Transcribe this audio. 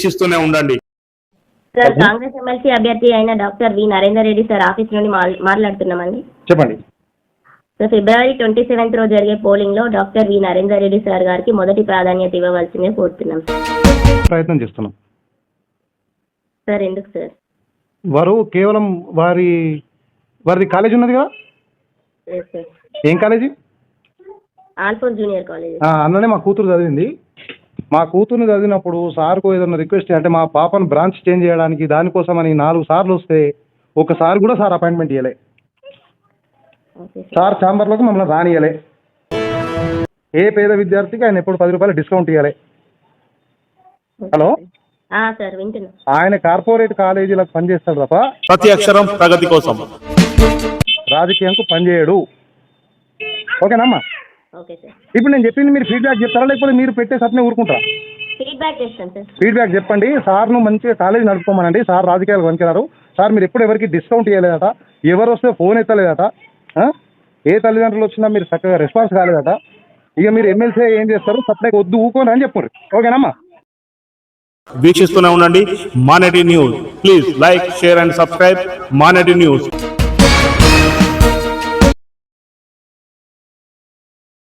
వీక్షిస్తూనే ఉండండి. Sir Congress MLC అభ్యర్థి అయిన doctor V Narender Reddy sir office నుండి మాట్లాడుతున్నామండి. చెప్పండి. సార్ ఫిబ్రవరి ట్వంటీ సెవెంత్ రోజు జరిగే పోలింగ్లో doctor V Narender Reddy sir గారికి మొదటి ప్రాధాన్యత ఇవ్వవలసిందే కోరుతున్నాం. సార్. ప్రయత్నం చేస్తున్నాం. సార్ ఎందుకు సార్? వారు కేవలం వారి వారిది కాలేజ్ ఉన్నది కదా? ఏం కాలేజీ? ఆల్ఫోర్ junior college. అన్ననే మా కూతురు చదివింది. మా కూతురుని చదివినప్పుడు సార్కు ఏదైనా రిక్వెస్ట్ అంటే మా పాపను బ్రాంచ్ చేంజ్ చేయడానికి దానికోసమని నాలుగు సార్లు వస్తే ఒకసారి కూడా సార్ అపాయింట్మెంట్ ఇవ్వలే సార్ ఛాంబర్లోకి మమ్మల్ని రానియలే ఏ పేద విద్యార్థికి ఆయన ఎప్పుడు పది రూపాయలు డిస్కౌంట్ ఇవ్వలే హలో? ఆ, సార్ వింటున్నా. ఆయన కార్పొరేట్ కాలేజీలకు పనిచేస్తాడు తప్ప ప్రతి అక్షరం ప్రగతి కోసం. రాజకీయంకు పనిచేయడు ఓకేనమ్మా ఇప్పుడు నేను చెప్పింది మీరు ఫీడ్బ్యాక్ చెప్తారా? లేకపోతే మీరు పెట్టే సత్నే ఊరుకుంటారా? ఫీడ్బ్యాక్ చేస్తాను సార్. ఫీడ్బ్యాక్ చెప్పండి. సార్ను మంచిగా కాలేజ్ నడుపుకోమనండి. సార్ రాజకీయాలు పనికిరారు. సార్ మీరు ఎప్పుడు ఎవరికి డిస్కౌంట్ ఇవ్వలేదట ఎవరు వస్తే ఫోన్ ఎత్తలేదట. ఆ? ఏ తల్లిదండ్రులు వచ్చినా మీరు చక్కగా రెస్పాన్స్ కాలేదట. ఇక మీరు ఎమ్మెల్సీ ఏం చేస్తారు? సప్లైకి వద్దు ఊకోని అని చెప్పారు. ఓకేనమ్మా? వీక్షిస్తూనే ఉండండి. Manati news. Please like share and subscribe Manati news.